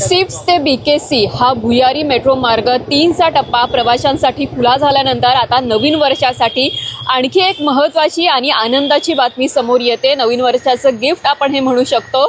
Sips ते BKC हा भुयारी मेट्रो मार्ग तीनचा टप्पा प्रवाशांसाठी खुला झाल्यानंतर आता नवीन वर्षासाठी आणखी एक महत्त्वाची आणि आनंदाची बातमी समोर येते. नवीन वर्षाचं गिफ्ट आपण हे म्हणू शकतो.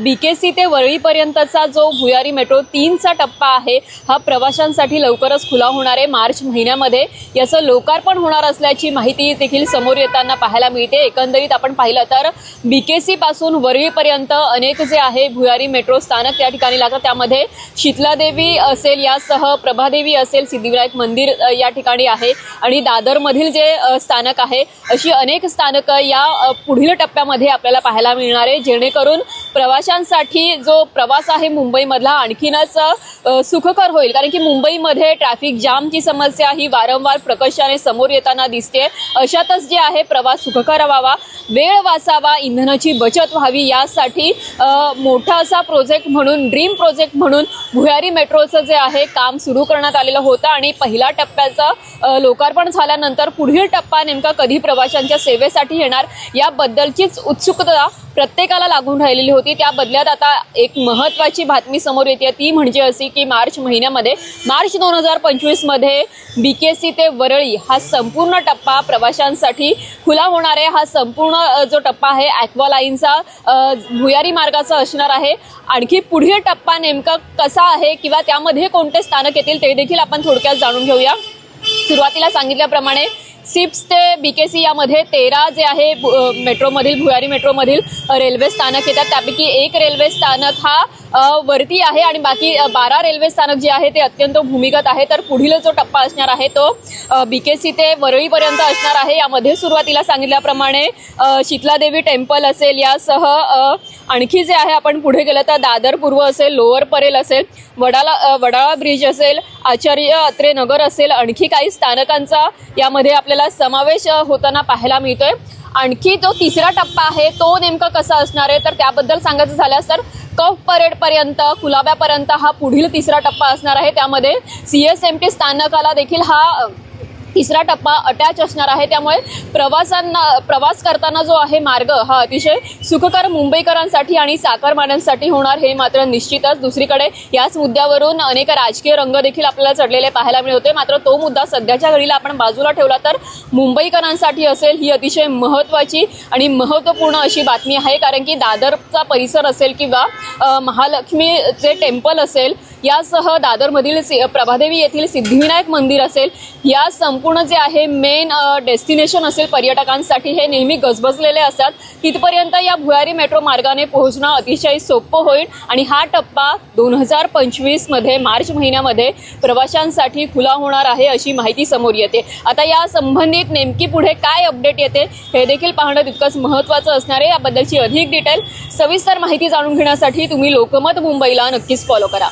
बीकेसी ते वरळीपर्यंतचा जो भुयारी मेट्रो तीनचा टप्पा आहे हा प्रवाशांसाठी लवकरच खुला होणार आहे. मार्च महिन्यामध्ये याचं लोकार्पण होणार असल्याची माहिती देखील समोर येताना पाहायला मिळते. एकंदरीत आपण पाहिलं तर बी के सीपासून वरळीपर्यंत अनेक जे आहे भुयारी मेट्रो स्थानक त्या ठिकाणी लागतं त्यामध्ये शीतलादेवी असेल यासह प्रभादेवी असेल सिद्धिविनायक मंदिर या ठिकाणी आहे. आणि दादरमधील जे स्थानक आहे अशी अनेक स्थानकं या पुढील टप्प्यामध्ये आपल्याला पाहायला मिळणार आहे. जेणेकरून प्रवाशांसाठी जो प्रवास आहे मुंबईमधला आणखीनच सुखकर होईल. कारण की मुंबईमध्ये ट्रॅफिक जामची समस्या ही वारंवार प्रकर्षाने समोर येताना दिसते अशातच जे आहे प्रवास सुखकर व्हावा वेळ वाचावा इंधनाची बचत व्हावी यासाठी मोठा असा प्रोजेक्ट म्हणून ड्रीम प्रोजेक्ट म्हणून भुयारी मेट्रोचं जे आहे काम सुरू करण्यात आलेलं होतं आणि पहिल्या टप्प्याचं लोकार्पण झाल्यानंतर पुढील टप्पा नेमका कधी प्रवाशांच्या सेवेसाठी येणार याबद्दलचीच उत्सुकता प्रत्येकाला लागून राहिलेली होती. त्या बदल्यात आता एक महत्त्वाची बातमी समोर येते. ती म्हणजे अशी की मार्च महिन्यामध्ये मार्च दोन हजार पंचवीसमध्ये बी के सी ते वरळी हा संपूर्ण टप्पा प्रवाशांसाठी खुला होणार आहे. हा संपूर्ण जो टप्पा आहे ॲक्वा लाईनचा भुयारी मार्गाचा असणार आहे. आणखी पुढील टप्पा नेमका कसा आहे किंवा त्यामध्ये कोणते स्थानक येतील ते देखील आपण थोडक्यात जाणून घेऊया. सुरुवातीला सांगितल्याप्रमाणे सिप्स ते बी के सी यामध्ये तेरा जे आहे भु- मेट्रोमधील भुयारी मेट्रोमधील रेल्वे स्थानक येतात. त्यापैकी एक रेल्वे स्थानक हा वरती आहे आणि बाकी बारा रेल्वे स्थानक जे आहे ते अत्यंत भूमिगत आहे. तर पुढील जो टप्पा असणार आहे तो बी के सी ते वरळीपर्यंत असणार आहे. यामध्ये सुरुवातीला सांगितल्याप्रमाणे शीतलादेवी टेम्पल असेल यासह आणखी जे आहे आपण पुढे गेलं तर दादर पूर्व असेल लोअर परेल असेल वडाला वडाळा ब्रिज असेल आचार्य अत्रे नगर असेल आणखी काही स्थानकांचा यामध्ये आपल्याला समावेश होताना पाहायला मिळतोय. आणखी जो तिसरा टप्पा आहे तो नेमका कसा असणार आहे? तर त्याबद्दल सांगायचं झाल्यास तर कफ परेडपर्यंत कुलाब्यापर्यंत हा पुढील तिसरा टप्पा असणार आहे. त्यामध्ये सी एस एम टी स्थानकाला देखील हा तिसरा टप्पा अटॅच असणार आहे. त्यामुळे प्रवासांना प्रवास करताना जो आहे मार्ग हा अतिशय सुखकर मुंबईकरांसाठी आणि साखरमान्यांसाठी होणार हे मात्र निश्चितच. दुसरीकडे याच मुद्द्यावरून अनेक राजकीय रंग देखील आपल्याला चढलेले पाहायला मिळत. होते मात्र तो मुद्दा सध्याच्या घडीला आपण बाजूला ठेवला तर मुंबईकरांसाठी असेल ही अतिशय महत्त्वाची आणि महत्त्वपूर्ण अशी बातमी आहे. कारण की दादरचा परिसर असेल किंवा महालक्ष्मीचे टेम्पल असेल यासह दादरमधील प्रभादेवी येथील सिद्धिविनायक मंदिर असेल या संपूर्ण जे आहे मेन डेस्टिनेशन असेल पर्यटकांसाठी हे नेहमी गजबजलेले असतात. तिथपर्यंत या भुयारी मेट्रो मार्गाने पोहोचणं अतिशय सोपं होईल आणि हा टप्पा दोन हजार पंचवीसमध्ये मार्च महिन्यामध्ये प्रवाशांसाठी खुला होणार आहे अशी माहिती समोर येते. आता या संबंधित नेमकी पुढे काय अपडेट येते हे देखील पाहणं तितकंच महत्त्वाचं असणार आहे. याबद्दलची अधिक डिटेल सविस्तर माहिती जाणून घेण्यासाठी तुम्ही लोकमत मुंबईला नक्कीच फॉलो करा.